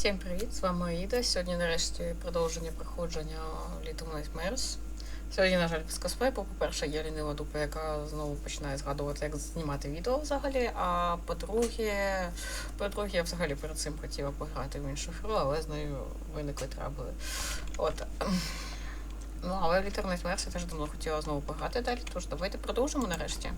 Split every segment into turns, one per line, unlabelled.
Всім привіт! З вами Аїда. Сьогодні нарешті продовження проходження Little Nightmares. Сьогодні, на жаль, без косплею, по-перше, є лінива дупа, яка знову починає згадувати, як знімати відео взагалі. А по-друге, по-друге, я взагалі перед цим хотіла пограти в іншу гру, але з нею виникли трабли. От. Ну, але Little Nightmares я теж давно хотіла знову пограти далі, тож давайте продовжимо нарешті.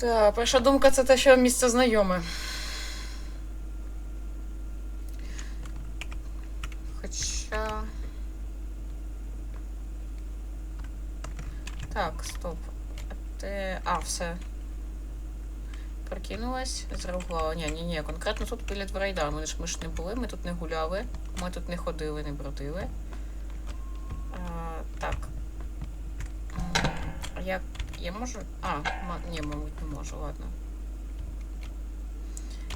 Так, перша думка це те, що місце знайоме. Хоча. Так, стоп. Ти. А, все. Прокинулась, зреагувала. Ні, ні, ні, конкретно тут біля дверей, да. Ми ж, ми ж не були, ми тут не гуляли, ми тут не ходили, не бродили. А, так. Як я можу. А, ні, мабуть, не можу, ладно.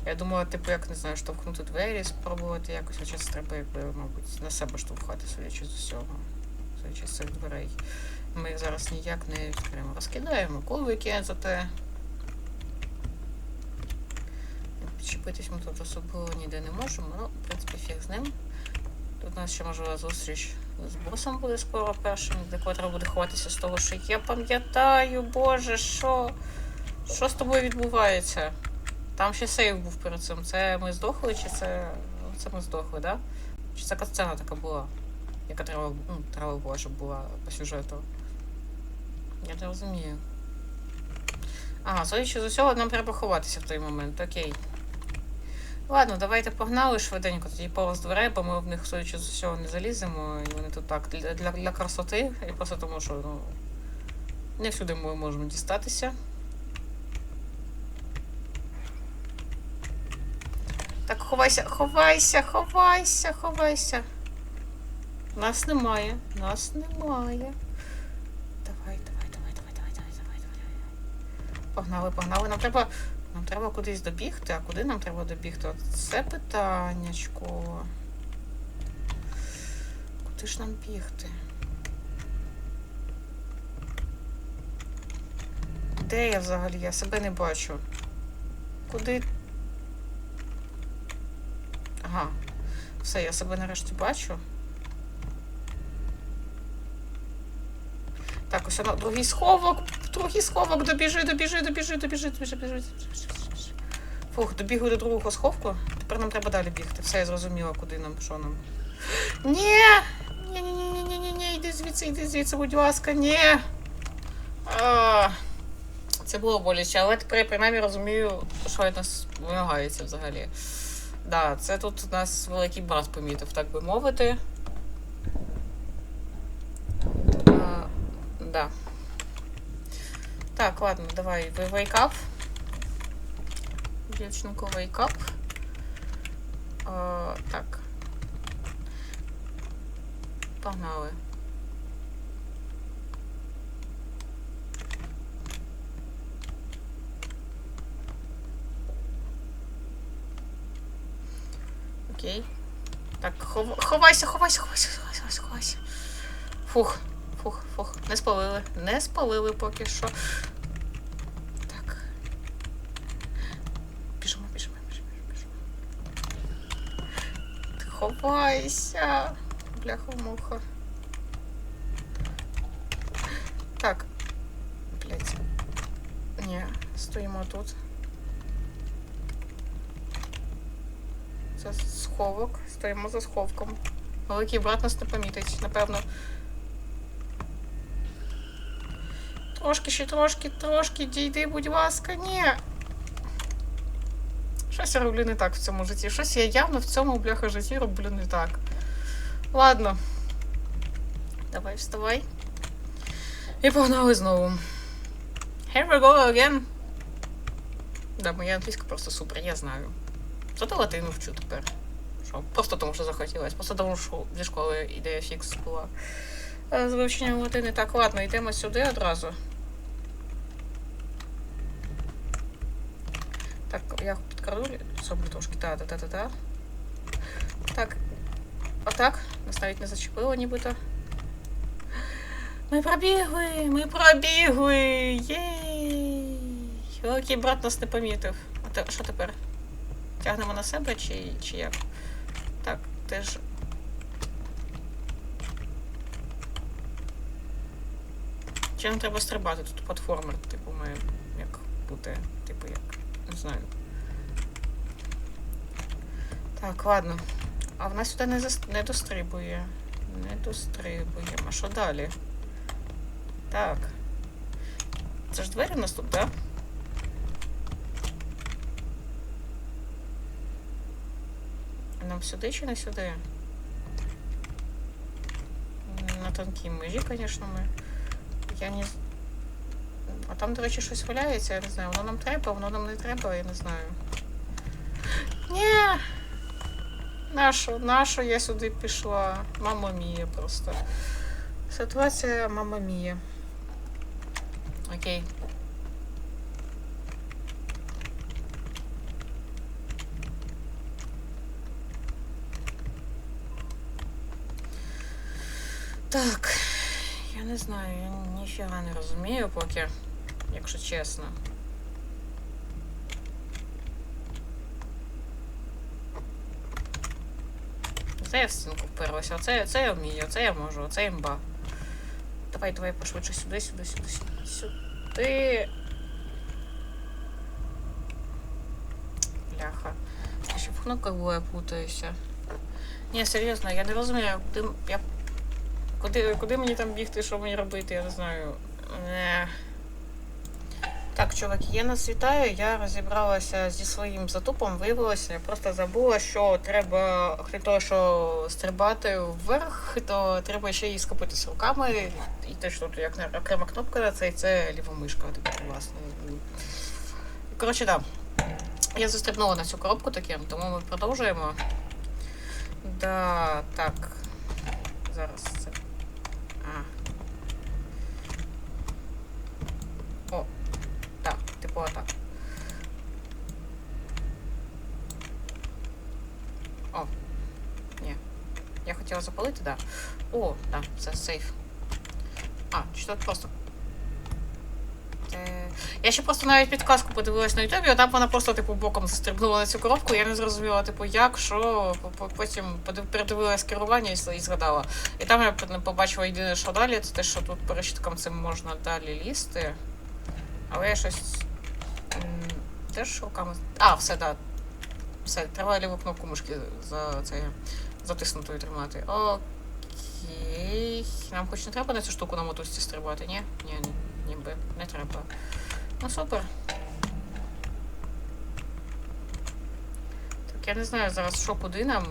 Я думала, типу, як не знаю, штовхнути двері, спробувати якось, хоча це треба, якби, мабуть, на себе штовхати, судячи з усього. Судячи з цих дверей. Ми їх зараз ніяк не відкриємо. Розкидаємо кулики зате. Підчепитись ми тут особливо ніде не можемо, ну, в принципі, фіг з ним. Тут у нас ще можливо зустріч з босом буде скоро першим, де котра буде ховатися з того, що я пам'ятаю, боже, що? Що з тобою відбувається? Там ще сейв був перед цим. Це ми здохли, чи це. Це ми здохли, да? Чи це сцена така була? Яка треба, ну, треба була, щоб була по сюжету. Я не розумію. Ага, судячи з усього, нам треба ховатися в той момент, окей. Ладно, давайте погнали швиденько тоді повз дверей, бо ми в них, судячи з усього, не заліземо, і вони тут так для, для, красоти, і просто тому, що ну, не всюди ми можемо дістатися. Так, ховайся, ховайся, ховайся, ховайся. Нас немає, нас немає. Давай, давай, давай, давай, давай, давай, давай, давай. Погнали, погнали. Нам треба. Нам треба кудись добігти, а куди нам треба добігти? Це питаннячко. Куди ж нам бігти? Де я взагалі? Я себе не бачу. Куди? Ага. Все, я себе нарешті бачу. Так, ось воно, другий сховок, другий сховок, добіжи, добіжи, добіжи, добіжи, добіжи, добіжи. Фух, добігли до другого сховку. Тепер нам треба далі бігти. Все, я зрозуміла, куди нам, що нам. Ні! Ні, ні, ні, ні, ні, ні, ні, йди звідси, йди звідси, будь ласка, ні. А, це було боляче, але тепер я принаймні розумію, що від нас вимагається взагалі. Да, це тут у нас великий брат помітив, так би мовити. А, да. Так, ладно, давай, up. Дівчинку. А, так. Погнали. Окей. Так, хов... ховайся, ховайся, ховайся, ховайся, ховайся. Фух, фух, фух. Не спалили. Не спалили поки що. Ховайся. Бляха-муха. Так. Блять. Ні, стоїмо тут. Це сховок. Стоїмо за сховком. Великий брат нас не помітить, напевно. Трошки ще трошки, трошки, дійди, будь ласка, ні. Щось я роблю не так в цьому житті. Щось я явно в цьому бляха житті роблю не так. Ладно. Давай, вставай. І погнали знову. Here we go again. Да, моя англійська просто супер, я знаю. Зато латину вчу тепер. Що? Просто тому, що захотілося. Просто тому, що зі школи ідея фікс була. Е, З вивченням латини. Так, ладно, йдемо сюди одразу. Так, я підкраду собі трошки. Та-та-та-та-та. Так. Отак. Нас навіть не зачепило нібито. Ми пробігли! Ми пробігли! Єй! Великий брат нас не помітив. А те, що тепер? Тягнемо на себе чи, чи як? Так, теж. Чи нам треба стрибати? Тут платформер, типу, має як бути, типу як. Не знаю. Так, ладно. А вона сюди не, зас... не дострибує. Не дострибує. А що далі? Так. Це ж двері у нас тут, так? Да? Нам сюди чи не сюди? На тонкій межі, звісно, ми. Я не. А там, до речі, щось валяється, я не знаю. Воно нам треба, воно нам не треба, я не знаю. Ні! Нащо? Нащо я сюди пішла? Мама мія просто. Ситуація мама мія. Окей. Так, я не знаю, я ніфіга не розумію поки, якщо чесно. Це я в стінку вперлася, оце, це я вмію, оце я можу, оце імба. Давай, давай пошвидше сюди, сюди, сюди, сюди, сюди. Бляха. Я ще в кнопках буває путаюся. Ні, серйозно, я не розумію, куди, я, куди, куди мені там бігти, що мені робити, я не знаю. Не. Так, чуваки, я нас вітаю. Я розібралася зі своїм затупом. Виявилося, я просто забула, що треба, крім того, що стрибати вверх, то треба ще і схопитися руками. І те, що тут як окрема кнопка на це, і це лівомишка, типу, власне. Коротше, так. Да. Я застрибнула на цю коробку таким, тому ми продовжуємо. Да, так. Зараз це. А. О, так, типу отак. О. Ні. Запалити, да. О, да, це сейф. А, чи тут просто. Е, Я ще просто навіть підказку подивилась на Ютубі, а там вона просто, типу, боком застрибнула на цю коробку. Я не зрозуміла, типу, як, що, по- по- потім передивилась керування і, згадала. І там я побачила єдине, що далі, це те, що тут перещитком цим можна далі лізти. Але я щось. Теж руками. А, все, так. Да. Все, треба ліву кнопку мишки за це затиснутою тримати. Окей. Нам хоч не треба на цю штуку на мотузці стрибати, ні? Ні, ні, ніби не треба. Ну супер. Так, я не знаю зараз, що куди нам.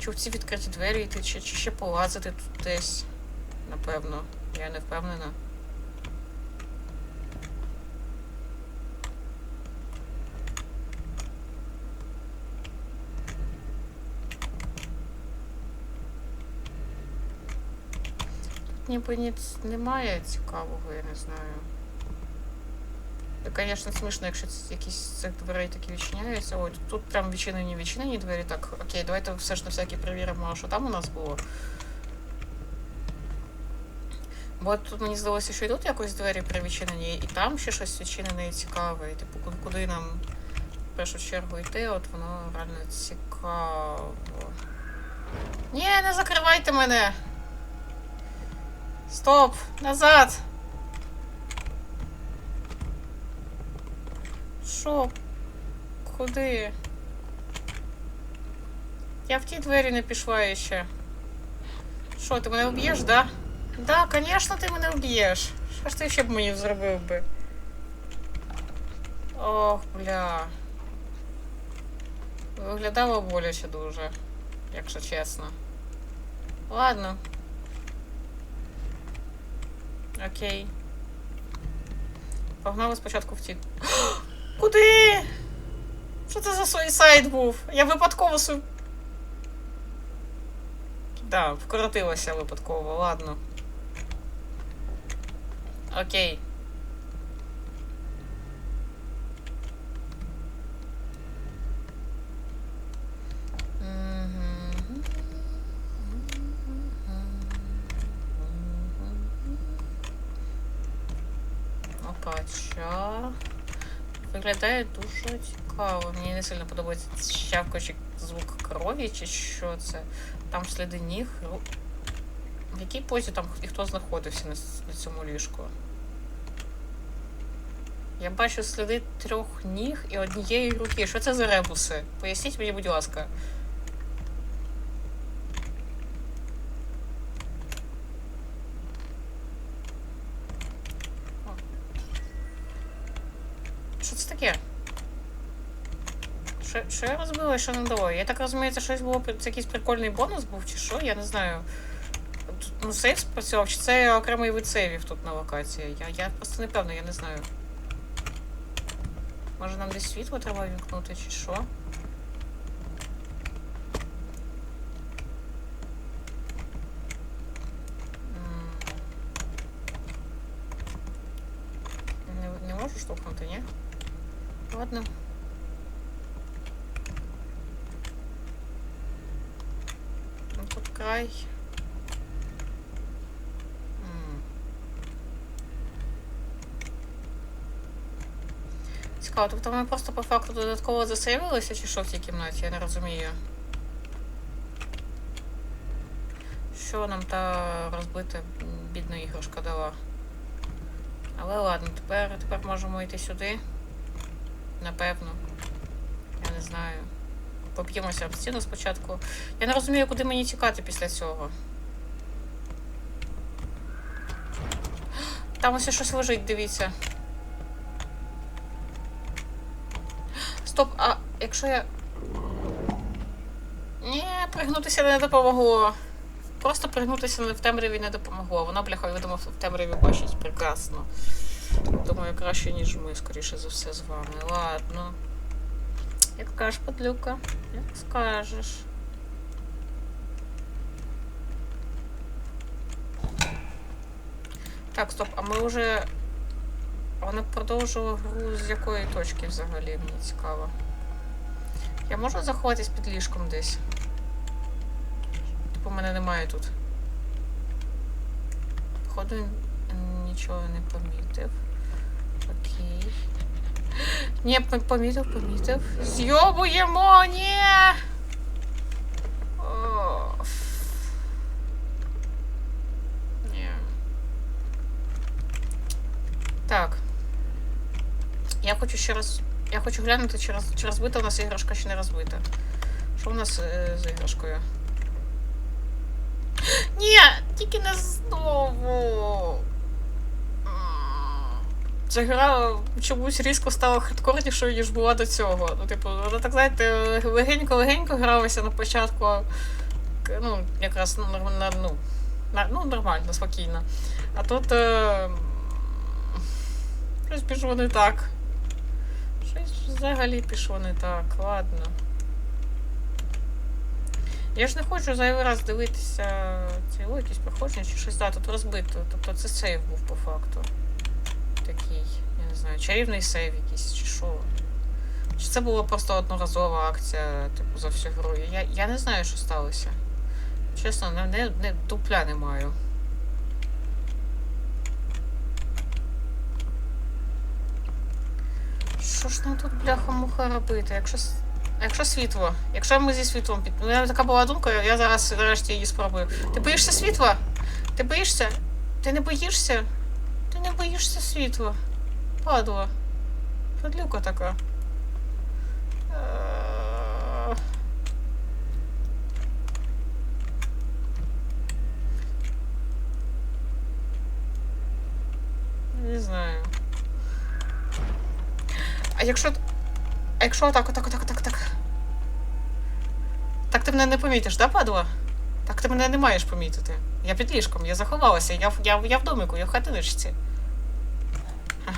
Чи в ці відкриті двері йти, чи, чи ще полазити тут десь. Напевно. Я не впевнена. Ніби ніц немає цікавого, я не знаю. Та, звісно, смішно, якщо якісь з цих дверей такі відчиняються. Ой, тут прям відчинені відчинені двері. Так, окей, давайте все ж на всякий перевіримо, що там у нас було. Бо тут мені здалося, що і тут якось двері привідчинені, і там ще щось відчинене і цікаве. І, типу, куди нам в першу чергу йти, от воно реально цікаво. Ні, не закривайте мене! Стоп! Назад! Що? Куди? Я в ті двері не пішла ще. Що, ти мене вб'єш, да? Да, звісно, ти мене вб'єш. Що ж ти ще б мені зробив би? Ох, бля. Виглядало боляче дуже, якщо чесно. Ладно. Окей. Погнали спочатку в ті. Куди? Що це за суїсайд був? Я випадково су. Да, вкоротилася випадково, ладно. Окей. Мгм. Хоча виглядає дуже цікаво. Мені не сильно подобається щавкаючий звук крові, чи що це. Там сліди ніг. Ру- В якій позі там і хто знаходився на, на цьому ліжку? Я бачу сліди трьох ніг і однієї руки. Що це за ребуси? Поясніть мені, будь ласка. О. Що це таке? Що, я що не дало? Я так розумію, це щось було це якийсь прикольний бонус був, чи що? Я не знаю. Тут, ну, сейф спрацював, чи це окремий вид сейвів тут на локації? Я, я просто не певна, я не знаю. Може нам десь світло треба вімкнути, чи що? Не, не можу штовхнути, ні? Ладно. Край. Цікаво, тобто ми просто по факту додатково засейвилися чи що в цій кімнаті, я не розумію. Що нам та розбита бідна іграшка дала? Але ладно, тепер, тепер можемо йти сюди. Напевно. Я не знаю. Поп'ємося об стіну спочатку. Я не розумію, куди мені тікати після цього. Там ось щось лежить, дивіться. Стоп, а якщо я. Ні, пригнутися не допомогло. Просто пригнутися в темряві не допомогло. Вона, бляха, видимо, в темряві бачить прекрасно. Думаю, краще, ніж ми, скоріше за все, з вами. Ладно. Як скажеш, подлюка, як скажеш. Так, стоп, а ми вже. Вона продовжила гру з якої точки взагалі, мені цікаво. Я можу заховатись під ліжком десь? Типу мене немає тут. Походу нічого не помітив. Окей. Ні, по- помітив, помітив. Зйобуємо, ні! Ні. Так. Я хочу ще раз. Я хочу глянути, чи, роз... чи розбита у нас іграшка, чи не розбита. Що у нас е, з іграшкою? Ні, тільки не знову. Ця гра чомусь різко стала хардкорнішою, ніж була до цього. Ну, типу, вона так, знаєте, легенько-легенько гралася на початку. Ну, якраз на- ну, ну, нормально, спокійно. А тут. Е... Щось пішло не так. Щось взагалі пішло не так, ладно. Я ж не хочу зайвий раз дивитися ці о, якісь проходження чи щось да, тут розбито. Тобто це сейв був по факту. Такий, я не знаю, чарівний сейв якийсь, чи що. Чи це була просто одноразова акція, типу, за всю гру. Я, я не знаю, що сталося. Чесно, не, не, не дупля не маю. Що ж нам тут бляха-муха робити? Якщо, якщо світло, якщо ми зі світлом під. У мене така була думка, я зараз нарешті її спробую. Ти боїшся світла? Ти боїшся? Ти не боїшся? Не боїшся світла. Падла. Подлюка така. Е, Не знаю. А якщо. А якщо отак, отак, отак, отак, так. Так ти мене не помітиш, да, падла? Так ти мене не маєш помітити. Я під ліжком, я заховалася, я, я, я в домику, я в хатиночці.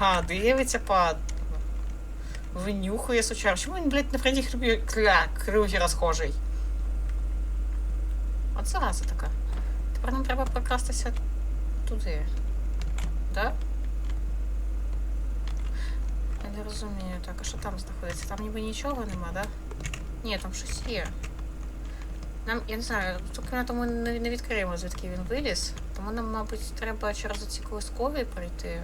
Ага, дивиться падла. Винюхує сучар. Чому він, блядь, на Фредді кля, Крюгера схожий? От зараза така. Тепер нам треба прокрастися туди. Да? Я не розумію. Так, а що там знаходиться? Там ніби нічого нема, да? Ні, там щось є. Нам, я не знаю, цю кімнату ми не, відкриємо, звідки він виліз. Тому нам, мабуть, треба через оці колискові пройти.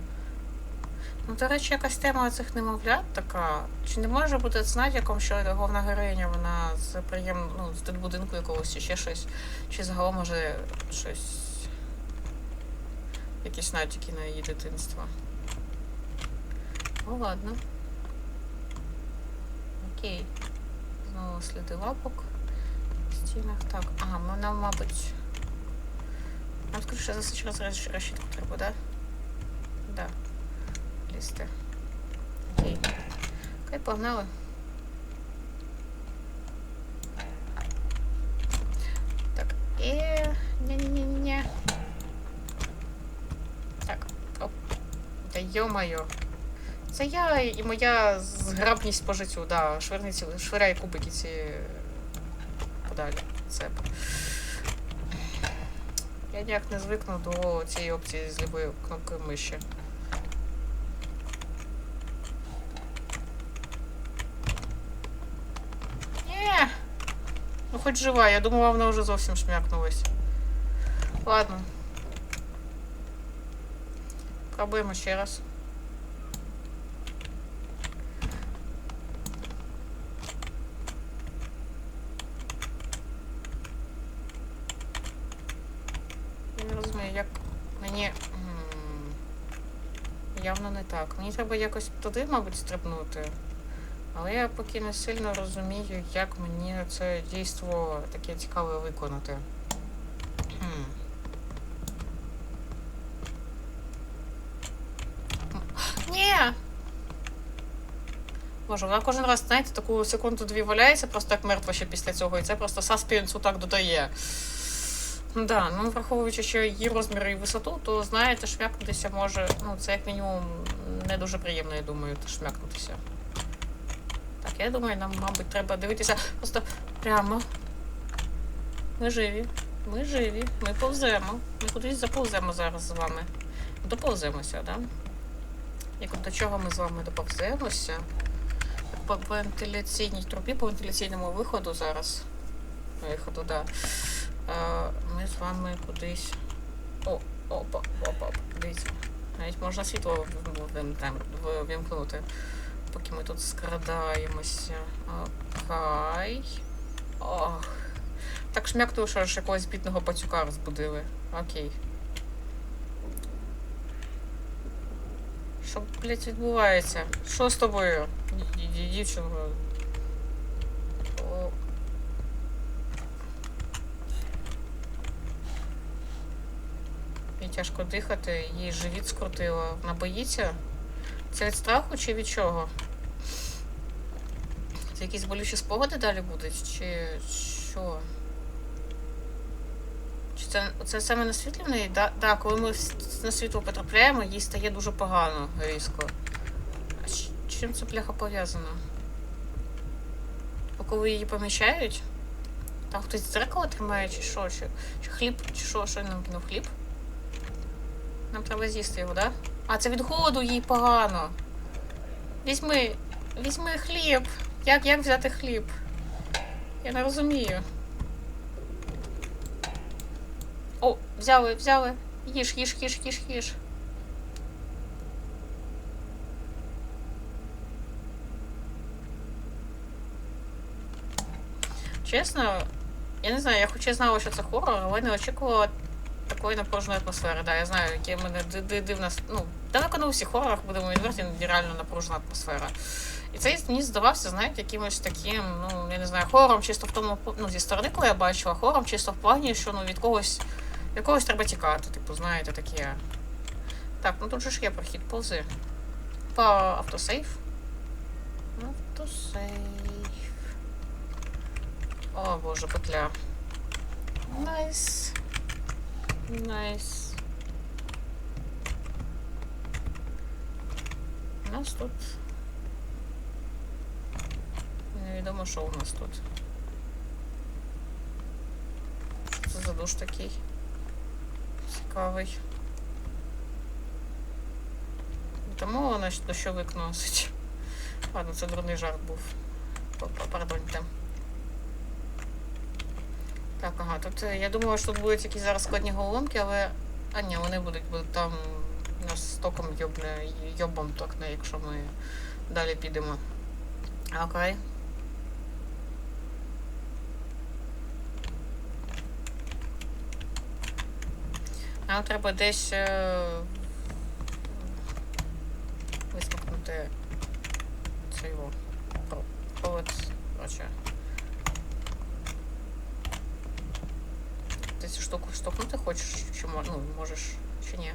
Ну, до речі, якась тема цих немовлят така. Чи не може бути з натяком, що головна героїня, вона з приєм... ну, з будинку якогось чи ще щось, чи загалом може щось. Якісь натяки на її дитинство. Ну ладно. Окей. Знову сліди лапок. Стінах. Так, ага, вона, мабуть. Нам скоріше за через реш- решітку треба, да? Да. Лізти. Окей. Окей, погнали. Так, і... Ні-ні-ні-ні. Так, оп. Та йо-моє. Це я і моя зграбність по життю, да. Швирни ці, швиряй кубики ці подалі. Це. Я ніяк не звикну до цієї опції з лівою кнопкою миші. Ні. Ну хоч жива, я думала, вона вже зовсім шмякнулась. Ладно. Пробуємо ще раз. Я не розумію, як мені. Явно не так. Мені треба якось туди, мабуть, стрибнути. Але я поки не сильно розумію, як мені це дійство таке цікаве виконати. Ні! Боже, вона кожен раз, знаєте, таку секунду-дві валяється, просто як мертва ще після цього, і це просто саспенсу так додає. Да, ну враховуючи, що її розміри і висоту, то знаєте, шмякнутися може, ну, це як мінімум не дуже приємно, я думаю, шмякнутися. Так, я думаю, нам, мабуть, треба дивитися просто прямо. Ми живі. Ми живі. Ми повземо. Ми кудись заповземо зараз з вами. Доповземося, да? Як до чого ми з вами доповземося? По вентиляційній трубі, по вентиляційному виходу зараз. Виходу, да. Е, Ми з вами кудись. О, опа, опа, дивіться. Навіть можна світло вимкнути, поки ми тут скрадаємося. Окей. Ох. Так шмякнув, що ж якогось бідного пацюка розбудили. Окей. Що, блядь, відбувається? Що з тобою? Ді- ді- ді- Дівчинко. О, Їй тяжко дихати, їй живіт скрутило. Вона боїться? Це від страху чи від чого? Це якісь болючі спогади далі будуть? Чи що? Чи це, це саме на неї? Да, да, коли ми на світло потрапляємо, їй стає дуже погано різко. А чим це пляха пов'язано? Бо коли її помічають, там хтось дзеркало тримає, чи що? Чи, чи хліб, чи що, що нам кинув хліб? Нам треба з'їсти його, да? А, це від голоду їй погано. Візьми, візьми хліб. Як, як взяти хліб? Я не розумію. О, взяли, взяли. Їж, їж, їж, їж, їж. Чесно, я не знаю, я хоч і знала, що це хорор, але не очікувала такої напруженої атмосфери. Да, я знаю, яке мене ди- ди- дивна. Ну, далеко не у всіх хорорах, будемо відверті, нереально напружена атмосфера. І цей мені здавався, знаєте, якимось таким, ну, я не знаю, хором чисто в тому, ну, зі сторони, коли я бачила, хором чисто в плані, що ну від когось, від когось треба тікати, типу, знаєте, таке. Так, ну тут же ж є прохід, повзи. По автосейф. Автосейф. О, боже, петля. Найс. Найс. У нас тут. Невідомо, що у нас тут. Що це за душ такий? Цікавий. Тому вона ж дощовик носить. Ладно, це дурний жарт був. Пардоньте. Так, ага, е, я думала, що тут будуть якісь зараз складні головоломки, але. А ні, вони будуть, будуть там Нас током йобне, йобом токне, якщо ми далі підемо. Окей. Нам треба десь е, висмикнути цей його про- провод. Короче. Ти цю штуку штовхнути хочеш? Чи мо- ну, можеш, чи ні?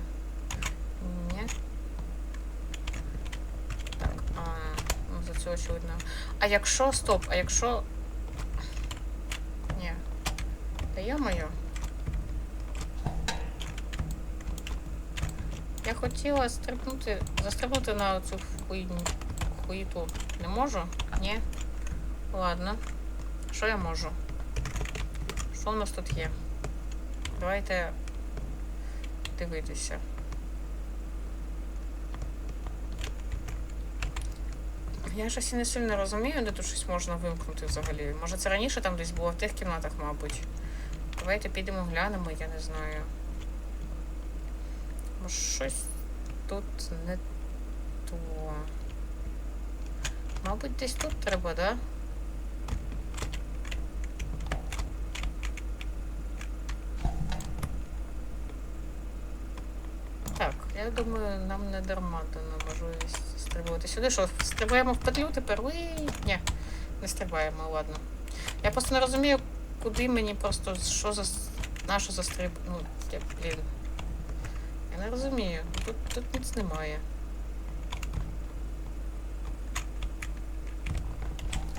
Ні. Так, а, ну за це очевидно. А якщо, стоп, а якщо. Ні. Та я-моє. Я хотіла стрибнути, застрибнути на цю хуйню, хуїту. Не можу? Ні? Ладно. Що я можу? Що у нас тут є? Давайте дивитися. Я щось і не сильно розумію, де тут щось можна вимкнути взагалі. Може це раніше там десь було в тих кімнатах, мабуть. Давайте підемо глянемо, я не знаю. Може щось тут не то. Мабуть, десь тут треба, да? Так, я думаю, нам не дарма дана можливість стрибувати сюди. Що, стрибаємо в петлю тепер? Ви? Ні, не стрибаємо, ладно. Я просто не розумію, куди мені просто що за нашу застриб... за стриб. Ну, я, блін. Я не розумію. Тут, тут ніц немає.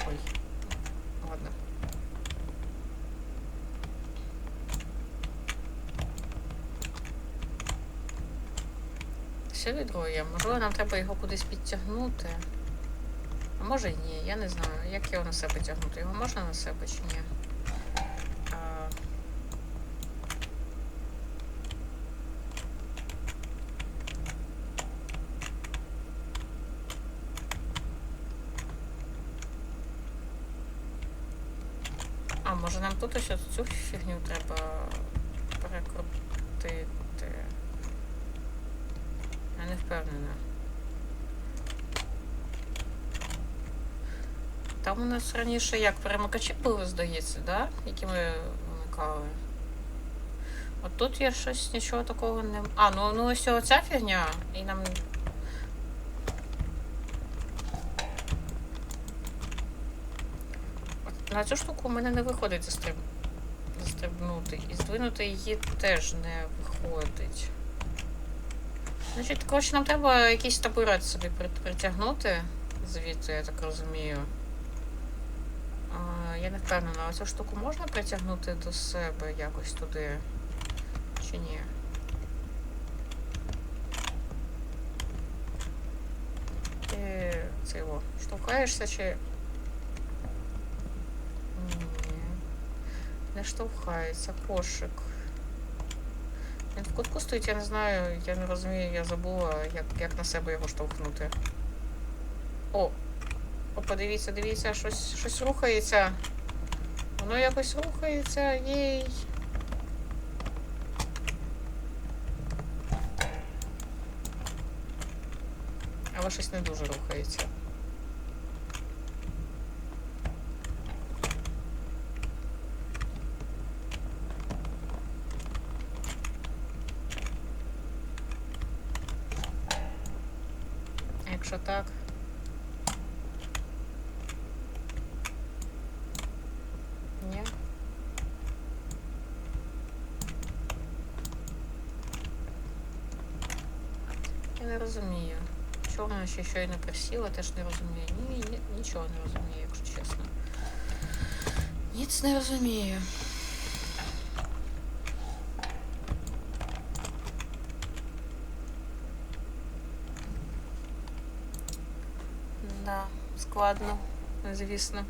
Ой. Ладно. Відро. Можливо, нам треба його кудись підтягнути. А може і ні, я не знаю. Як його на себе тягнути? Його можна на себе чи ні? А... А, може нам тут ось цю фігню треба перекрутити. Я не впевнена. Там у нас раніше як перемикачі були, здається, да? які ми вмикали. От тут є щось нічого такого не. А, ну ну ось оця фігня, і нам. На цю штуку у мене не виходить застриб... застрибнути. І здвинути її теж не виходить. Значить, коротше, нам треба якийсь табурет собі притягнути звідти, я так розумію. А, я не впевнена, а цю штуку можна притягнути до себе якось туди? Чи ні? Ти це його штовхаєшся чи. Ні. Не штовхається, кошик. Він в кутку стоїть, я не знаю, я не розумію, я забула, як, як на себе його штовхнути. О! О, подивіться, дивіться, щось, щось рухається. Воно якось рухається, єй. Але щось не дуже рухається. А Якщо так. Ні. Я не розумію. Чого вона ще щойно присіла, теж не розумію. Ні, ні, нічого не розумію, якщо чесно. Ніц не розумію. Складно, звісно.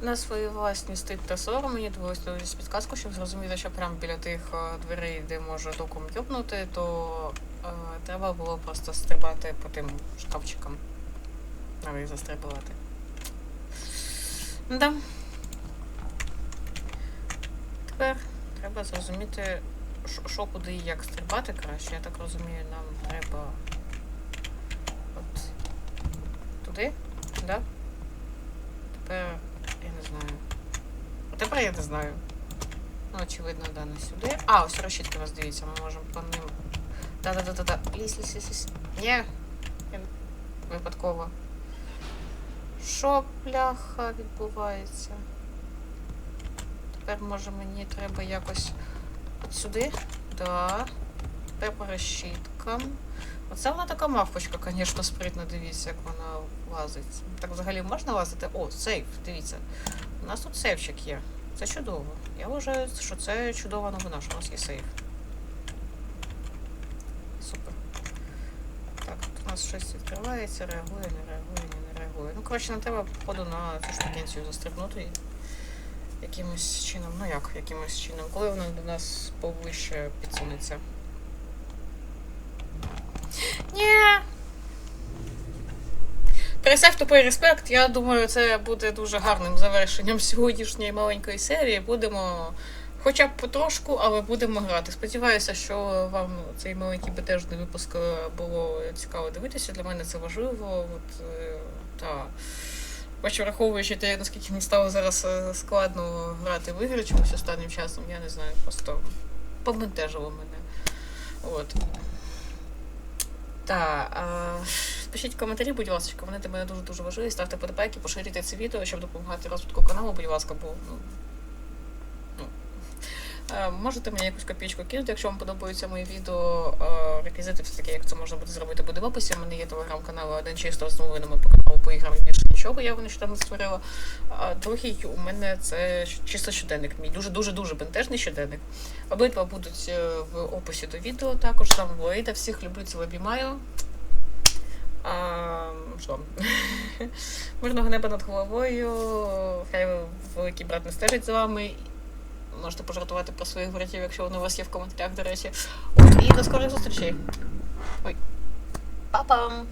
На свої власні стид та сором мені довелося підказку, щоб зрозуміти, що прямо біля тих е, дверей, де може током йобнути, то е, треба було просто стрибати по тим шкафчикам. Треба їх застрибувати. Да. Тепер треба зрозуміти, що куди і як стрибати краще. Я так розумію, нам треба от туди, да? Тепер я не знаю. Тепер я не знаю. Ну, очевидно, да, не сюди. А, ось розчітки у нас дивіться, ми можемо по ним. Да-да-да-да-да. Лізь. Ні. Випадково. Що, бляха, відбувається? Тепер, може, мені треба якось от сюди. Да. Тепер по розчіткам. Оце вона така мавпочка, звісно, спритна, дивіться, як вона лазить. Так взагалі можна лазити? О, сейф, дивіться. У нас тут сейфчик є. Це чудово. Я вважаю, що це чудова новина, що у нас є сейф. Супер. Так, тут у нас щось відкривається, реагує, не реагує, не реагує. Ну, коротше, нам треба, походу, на цю штукенцію застрибнути якимось чином. Ну як, якимось чином. Коли вона до нас повище підсунеться. Ні. Присяг тупий респект. Я думаю, це буде дуже гарним завершенням сьогоднішньої маленької серії. Будемо хоча б потрошку, але будемо грати. Сподіваюся, що вам цей маленький бетежний випуск е, було цікаво дивитися. Для мене це важливо. От, е, та. Бачу, враховуючи те, наскільки мені стало зараз е, складно грати в ігри чомусь останнім часом, я не знаю, просто побентежило мене. От. Так, пишіть коментарі, будь ласка, вони для мене дуже-дуже важливі. Ставте подобайки, поширюйте це відео, щоб допомагати розвитку каналу, будь ласка, бо ну, Можете мені якусь копійку кинути, якщо вам подобаються мої відео. Е, Реквізити все таки, як це можна буде зробити, буде в описі. У мене є телеграм-канал, один чисто з новинами по каналу по іграм більше нічого я його нещодавно створила. А другий у мене це чисто щоденник. Мій дуже дуже дуже бентежний щоденник. Обидва будуть е, в описі до відео також. Там Лоїда, всіх люблю, це обіймаю. А, що? Мирного неба над головою. Хай великий брат не стежить за вами. Можете пожартувати про своїх братів, якщо вони у вас є в коментарях, до речі. І до скорих зустрічей. Ой. Па-пам!